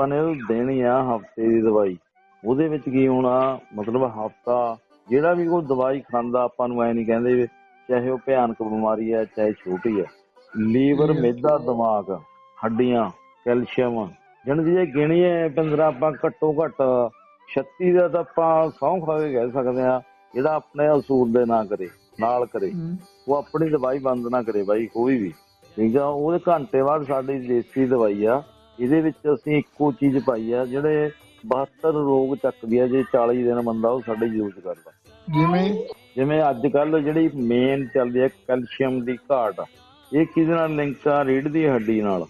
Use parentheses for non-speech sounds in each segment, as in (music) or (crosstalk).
ਆਪਾਂ ਨੇ ਉਹ ਦੇਣੀ ਆ ਹਫ਼ਤੇ ਦੀ ਦਵਾਈ। ਉਹਦੇ ਵਿੱਚ ਕੀ ਹੋਣਾ ਮਤਲਬ ਹਫਤਾ ਜਿਹੜਾ ਵੀ ਕੋਈ ਦਵਾਈ ਖਾਂਦਾ ਆਪਾਂ ਨੂੰ ਐ ਨਹੀਂ ਕਹਿੰਦੇ ਵੀ ਚਾਹੇ ਉਹ ਭਿਆਨਕ ਬਿਮਾਰੀ ਹੈ ਚਾਹੇ ਛੋਟੀ ਹੈ ਲੀਵਰ ਮਿਹਦਾ ਦਿਮਾਗ ਹੱਡੀਆਂ ਕੈਲਸ਼ੀਅਮ। ਜਣ ਜੇ ਗਿਣੀਏ 15 ਆਪਾਂ ਘੱਟੋ ਘੱਟ 36 ਦਾ ਤਾਂ ਆਪਾਂ ਸੌਂ ਖਾ ਕੇ ਕਹਿ ਸਕਦੇ ਆ ਜਿਹੜਾ ਆਪਣੇ ਅਸੂਲ ਦੇ ਨਾ ਕਰੇ ਨਾਲ ਕਰੇ। ਉਹ ਆਪਣੀ ਦਵਾਈ ਬੰਦ ਨਾ ਕਰੇ ਬਾਈ ਕੋਈ ਵੀ। ਠੀਕ ਆ ਉਹਦੇ ਘੰਟੇ ਬਾਅਦ ਸਾਡੀ ਦੇਸੀ ਦਵਾਈ ਆ ਇਹਦੇ ਵਿੱਚ ਅਸੀਂ ਇੱਕੋ ਚੀਜ਼ ਪਾਈ ਆ ਜਿਹੜੇ 72 ਰੋਗ ਚੱਕਦੀ ਆ ਜੇ 40 ਦਿਨ ਬੰਦਾ ਉਹ ਸਾਡੇ ਯੂਜ਼ ਕਰਦਾ। ਜਿਵੇਂ? ਜਿਵੇਂ ਅੱਜ ਕੱਲ ਜਿਹੜੀ ਮੇਨ ਚੱਲਦੀ ਹੈ ਕੈਲਸ਼ੀਅਮ ਦੀ ਘਾਟ ਇਹ ਕਿਹਦੇ ਨਾਲ ਲਿੰਕ ਆ? ਰੀੜ ਦੀ ਹੱਡੀ ਨਾਲ।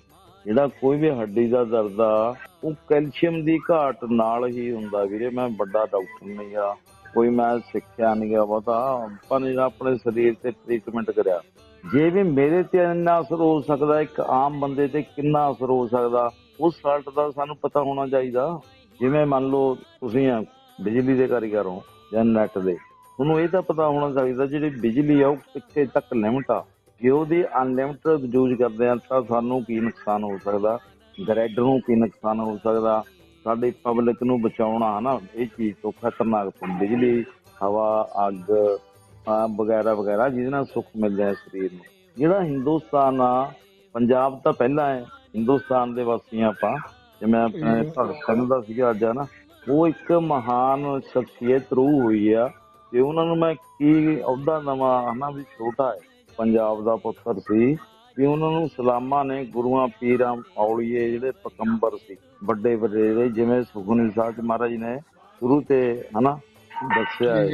ਜਿਹੜਾ ਕੋਈ ਵੀ ਹੱਡੀ ਦਾ ਦਰਦ ਆ ਉਹ ਕੈਲਸ਼ੀਅਮ ਦੀ ਘਾਟ ਨਾਲ ਹੀ ਹੁੰਦਾ ਵੀਰੇ। ਮੈਂ ਵੱਡਾ ਡਾਕਟਰ ਨਹੀਂ ਆ ਕੋਈ ਮੈਂ ਸਿੱਖਿਆ ਨਹੀਂ ਆ ਪਤਾ ਆਪਾਂ ਨੇ ਆਪਣੇ ਸਰੀਰ ਤੇ ਟ੍ਰੀਟਮੈਂਟ ਕਰਿਆ। ਜੇ ਵੀ ਮੇਰੇ ਤੇ ਇੰਨਾ ਅਸਰ ਹੋ ਸਕਦਾ, ਇੱਕ ਆਮ ਬੰਦੇ ਤੇ ਕਿੰਨਾ ਅਸਰ ਹੋ ਸਕਦਾ, ਉਸ ਸਾਲਟ ਦਾ ਸਾਨੂੰ ਪਤਾ ਹੋਣਾ ਚਾਹੀਦਾ। ਜਿਵੇਂ ਮੰਨ ਲਓ ਤੁਸੀਂ ਬਿਜਲੀ ਦੇ ਕਾਰੀਗਰ ਹੋ ਜਾਂ ਨੈਟ ਦੇ, ਤੁਹਾਨੂੰ ਇਹ ਤਾਂ ਪਤਾ ਹੋਣਾ ਚਾਹੀਦਾ ਜਿਹੜੀ ਬਿਜਲੀ ਆ, ਉਹ ਕਿੱਥੇ ਤੱਕ ਲਿਮਟ ਆ। ਜੇ ਉਹਦੀ ਅਨਲਿਮਟਡ ਯੂਜ਼ ਕਰਦੇ ਆ, ਤਾਂ ਸਾਨੂੰ ਕੀ ਨੁਕਸਾਨ ਹੋ ਸਕਦਾ? ਗ੍ਰਿਡ ਨੂੰ ਕੀ ਨੁਕਸਾਨ ਹੋ ਸਕਦਾ? ਸਾਡੀ ਪਬਲਿਕ ਨੂੰ ਬਚਾਉਣਾ, ਹਨਾ? ਇਹ ਚੀਜ਼ ਤੋਂ ਖਤਰਨਾਕ ਬਿਜਲੀ, ਹਵਾ, ਅੱਗ ਵਗੈਰਾ ਵਗੈਰਾ ਜਿਹਦੇ ਨਾਲ ਸੁੱਖ ਮਿਲਦਾ ਹੈ ਸਰੀਰ ਨੂੰ। ਜਿਹੜਾ ਹਿੰਦੁਸਤਾਨ ਆ ਪੰਜਾਬ ਤਾਂ ਪਹਿਲਾਂ ਹੈ ਹਿੰਦੁਸਤਾਨ ਦੇ ਵਾਸੀ ਆਪਾਂ। ਜਿਵੇਂ ਆਪਣੇ ਭਗਤ ਸਿੰਘ ਦਾ ਸੀਗਾ ਅੱਜ ਆ ਨਾ। ਉਹ ਇੱਕ ਮਹਾਨ ਸ਼ਖਸੀਅਤ ਰੂਹ ਹੋਈ ਆ। ਤੇ ਉਹਨਾਂ ਨੂੰ ਮੈਂ ਕੀ ਅਹੁਦਾ ਦਵਾਂ ਹਨਾ ਵੀ ਛੋਟਾ ਹੈ ਪੰਜਾਬ ਦਾ ਪੁੱਤਰ ਸੀ। ਵੀ ਉਹਨਾਂ ਨੂੰ ਸਲਾਮਾਂ ਨੇ ਗੁਰੂਆਂ ਪੀਰਾਂ ਔਲੀਏ ਜਿਹੜੇ ਪਕੰਬਰ ਸੀ ਵੱਡੇ ਵੱਡੇ ਜਿਵੇਂ ਸੁਖਨੀ ਸਾਹਿਬ ਮਹਾਰਾਜ ਨੇ ਸ਼ੁਰੂ ਤੇ ਹਨਾ ਦੱਸਿਆ ਹੈ।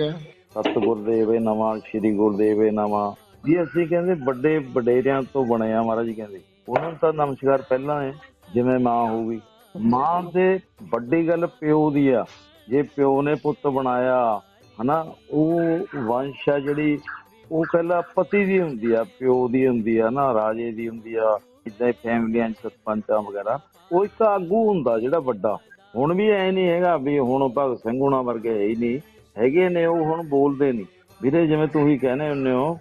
ਸਤਿਗੁਰ ਦੇਵੇ ਨਵਾਂ ਸ੍ਰੀ ਗੁਰਦੇਵੇ ਨਵਾਂ ਜੀ ਅਸੀਂ ਕਹਿੰਦੇ ਵੱਡੇ ਵਡੇਰਿਆਂ ਤੋਂ ਬਣੇ ਆ ਮਹਾਰਾਜ ਜੀ ਕਹਿੰਦੇ। ਉਹਨਾਂ ਨੂੰ ਤਾਂ ਨਮਸਕਾਰ ਪਹਿਲਾਂ ਹੈ, ਜਿਵੇਂ ਮਾਂ ਹੋਊਗੀ ਮਾਂ ਦੇ ਵੱਡੀ ਗੱਲ ਪਿਓ ਦੀ ਆ। ਜੇ ਪਿਓ ਨੇ ਪੁੱਤ ਬਣਾਇਆ, ਹਨਾ, ਉਹ ਵੰਸ਼ ਆ ਜਿਹੜੀ, ਉਹ ਕਹਿੰਦਾ ਪਤੀ ਦੀ ਹੁੰਦੀ ਆ, ਪਿਓ ਦੀ ਹੁੰਦੀ ਆ ਨਾ ਰਾਜੇ ਦੀ ਹੁੰਦੀ ਆ ਇਦਾਂ ਫੈਮਲੀਆਂ ਚ ਸਰਪੰਚਾਂ ਵਗੈਰਾ, ਉਹ ਇੱਕ ਆਗੂ ਹੁੰਦਾ ਜਿਹੜਾ ਵੱਡਾ। ਹੁਣ ਵੀ ਐ ਨਹੀਂ ਹੈਗਾ ਵੀ ਹੁਣ ਭਗਤ ਸਿੰਘ ਹੁਣਾਂ ਵਰਗੇ ਹੈ ਹੀ ਨਹੀਂ। ਹੈਗੇ ਨੇ, ਉਹ ਹੁਣ ਬੋਲਦੇ ਨਹੀਂ। ਵੀਰੇ, ਜਿਵੇਂ ਤੁਸੀਂ ਕਹਿੰਦੇ ਹੁੰਦੇ ਹੋ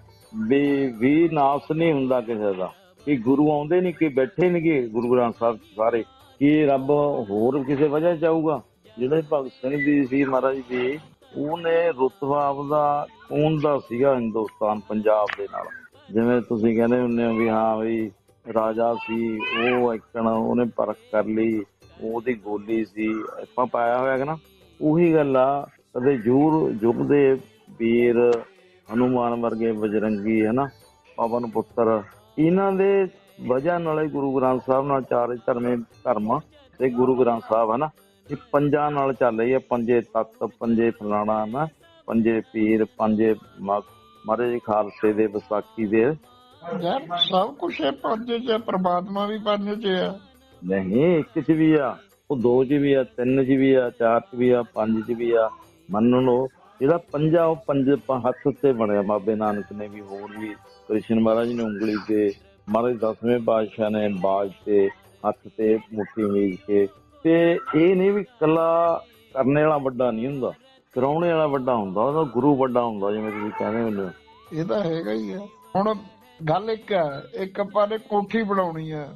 ਵੀ ਵੀ ਨਾਸ ਨਹੀਂ ਹੁੰਦਾ ਕਿਸੇ ਦਾ, ਕਿ ਗੁਰੂ ਆਉਂਦੇ ਨਹੀਂ, ਕਿ ਬੈਠੇ ਨਹੀਂ ਗੁਰੂ ਗ੍ਰੰਥ ਸਾਹਿਬ ਸਾਰੇ, ਕੀ ਰੱਬ ਹੋਰ ਕਿਸੇ ਵਜ੍ਹਾ ਚਾਹੂਗਾ ਜਿਹੜੇ ਭਗਤ ਸਿੰਘ ਦੀ ਸੀ ਮਹਾਰਾਜ ਦੀ ਉਹਨੇ ਰੁਤਬਾ ਆਪਦਾ ਕੌਣ ਦਾ ਸੀਗਾ ਹਿੰਦੁਸਤਾਨ, ਪੰਜਾਬ ਦੇ ਨਾਲ। ਜਿਵੇਂ ਤੁਸੀਂ ਕਹਿੰਦੇ ਹੁੰਦੇ ਹੋ ਵੀ ਹਾਂ ਵੀ ਰਾਜਾ ਸੀ, ਉਹ ਇੱਕਣ ਉਹਨੇ ਪਰਖ ਕਰ ਲਈ, ਉਹਦੀ ਗੋਲੀ ਸੀ, ਆਪਾਂ ਪਾਇਆ ਹੋਇਆ ਹੈ ਨਾ? ਉਹੀ ਗੱਲ ਆ ਕਦੇ ਜੂਰ ਯੁੱਗ ਦੇ ਵੀਰ ਹਨੂਮਾਨ ਵਰਗੇ ਬਜਰੰਗੀ ਹਨਾ ਪਵਨ ਪੁੱਤਰ ਇਹਨਾਂ ਦੇ ਵਜ੍ਹਾ ਨਾਲ ਹੀ ਗੁਰੂ ਗ੍ਰੰਥ ਸਾਹਿਬ ਨਾਲ ਚਾਰੇ ਧਰਮੇ ਧਰਮ ਤੇ ਗੁਰੂ ਗ੍ਰੰਥ ਸਾਹਿਬ ਹਨਾ ਇਹ ਪੰਜਾਂ ਨਾਲ ਚੱਲ ਰਹੀ ਹੈ ਪੰਜੇ ਤੱਤ ਪੰਜੇ ਫਲਾਣਾ ਨਾ ਪੰਜੇ ਪੀਰ ਪੰਜੇ ਮਹਾਰਾਜ ਖਾਲਸੇ ਦੇ ਵਿਸਾਖੀ ਦੇ। ਯਾਰ ਸਭ ਕੁਝ ਹੈ ਪੰਜ ਚ ਪ੍ਰਮਾਤਮਾ ਵੀ ਪੰਜ ਚ ਆ ਨਹੀਂ ਇੱਕ ਚ ਵੀ ਆ ਉਹ ਦੋ ਚ ਵੀ ਆ ਤਿੰਨ ਚ ਵੀ ਆ ਚਾਰ ਚ ਵੀ ਆ ਪੰਜ ਚ ਵੀ ਆ। ਮੰਨ ਲਓ ਜਿਹੜਾ ਪੰਜਾ ਉਹ ਪੰਜ ਹੱਥ ਤੇ ਬਣਿਆ ਬਾਬੇ ਨਾਨਕ ਨੇ ਵੀ ਹੋਰ ਵੀ ਕ੍ਰਿਸ਼ਨ ਮਹਾਰਾਜ ਨੇ ਉਂਗਲੀ ਤੇ ਮਹਾਰਾਜ ਦਸਵੇਂ ਪਾਤਸ਼ਾਹ ਨੇ ਬਾਜ ਤੇ ਹੱਥ ਤੇ ਮੁੱਠੀ ਮੀਲ ਕੇ ਤੇ ਇਹ ਨਹੀਂ ਵੀ ਕੱਲਾ ਕਰਨੇ ਵਾਲਾ ਵੱਡਾ ਨਹੀਂ ਹੁੰਦਾ ਕਰਾਉਣੇ ਵਾਲਾ ਵੱਡਾ ਹੁੰਦਾ ਉਹਦਾ ਗੁਰੂ ਵੱਡਾ ਹੁੰਦਾ ਜਿਵੇਂ ਤੁਸੀਂ ਕਹਿੰਦੇ ਹੁੰਦੇ ਹੋ। ਇਹ ਤਾਂ ਹੈਗਾ ਹੀ ਆ। ਹੁਣ ਗੱਲ ਇੱਕ ਹੈ ਇੱਕ ਆਪਾਂ ਨੇ ਕੋਠੀ ਬਣਾਉਣੀ ਆ।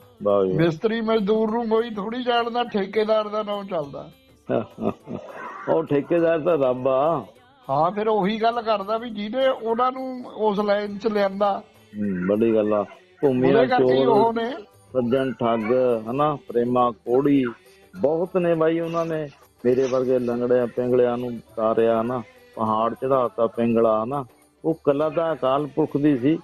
ਮਿਸਤਰੀ ਮਜ਼ਦੂਰ ਨੂੰ ਕੋਈ ਥੋੜੀ ਜਾਣਦਾ ਠੇਕੇਦਾਰ ਦਾ ਨਾਮ ਚੱਲਦਾ। (laughs) ਉਹ ਠੇਕੇਦਾਰ ਤਾਂ ਰੱਬ ਆ। ਹਾਂ ਫਿਰ ਉਹੀ ਗੱਲ ਕਰਦਾ ਵੀ ਜਿਹਨੇ ਉਹਨਾਂ ਨੂੰ ਉਸ ਲਾਈਨ 'ਚ ਲਿਆਂਦਾ। ਵੱਡੀ ਗੱਲ ਆ। ਭੂਮੀ ਉਹਦੇ ਕਰਕੇ ਹੀ ਚੋਰ ਸੱਜਣ ਠੱਗ ਹਨਾ ਪ੍ਰੇਮਾ ਕੋੜੀ ਬਹੁਤ ਨੇ ਬਾਈ ਉਹਨਾਂ ਨੇ। ਮੇਰੇ ਵਰਗੇ ਲੰਗੜਿਆਂ ਪਿੰਗਲਿਆਂ ਨੂੰ ਤਾਰਿਆ ਨਾ ਪਹਾੜ ਚੜਾਤਾ ਪਿੰਗਲਾ ਨਾ ਉਹ ਕੱਲਾ ਤਾਂ ਅਕਾਲ ਪੁਰਖ ਦੀ ਸੀ।